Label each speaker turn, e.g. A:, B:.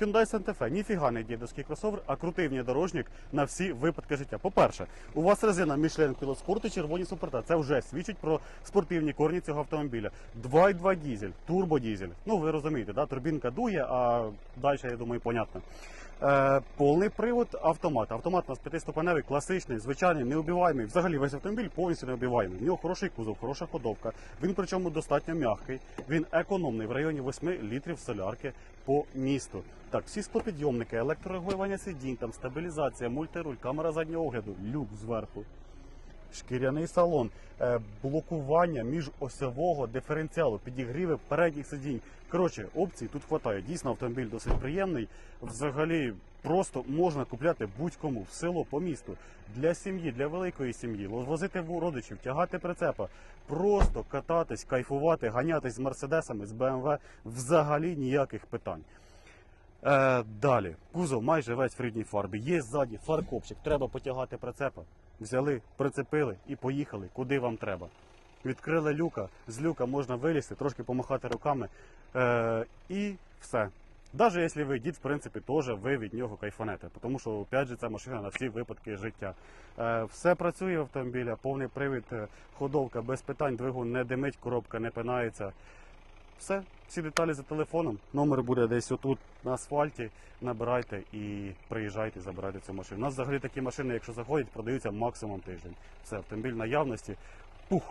A: Hyundai Santa Fe ніфіга не дідовський кросовер, а крутий внедорожник на всі випадки життя. По-перше, у вас резина Michelin Pilot Sport і червоні суперта. Це вже свідчить про спортивні корні цього автомобіля. 2,2 дізель, турбодізель. Ну ви розумієте, да? турбінка дує, а далі, я думаю, понятно. Е, повний привод автомат. Автомат у нас п'ятиступеневий, класичний, звичайний, неубиваємий. Взагалі весь автомобіль повністю неубиваємий. В нього хороший кузов, хороша ходовка. Він причому достатньо м'який. Він економний в районі 8 літрів солярки по місту. Так, всі склопідйомники, електрорегулювання сидінь, там стабілізація, мультируль, камера заднього огляду, люк зверху. Шкіряний салон, е, блокування міжосьового диференціалу, підігріви передніх сидінь. Коротше, опцій тут хватає. Дійсно, автомобіль досить приємний. Взагалі, просто можна купляти будь-кому в село по місту для сім'ї, для великої сім'ї, возити родичів, тягати прицепа, просто кататись, кайфувати, ганятись з мерседесами, з БМВ. Взагалі ніяких питань. Е, далі, кузов майже весь в рідній фарбі. Є ззаді фаркопчик, треба потягати прицепа. Взяли, прицепили і поїхали, куди вам треба. Відкрили люка, з люка можна вилізти, трошки помахати руками е, і все. Навіть якщо ви дід, в принципі, теж ви від нього кайфанете, тому що, опять же, це машина на всі випадки життя. Е, все працює в автомобіля, повний привід, е, ходовка, без питань, двигун не димить, коробка не пинається. Все, всі деталі за телефоном. Номер буде десь отут на асфальті. Набирайте і приїжджайте, забирайте цю машину. У нас взагалі такі машини, якщо заходять, продаються максимум тиждень. Все, автомобіль наявності. Пух,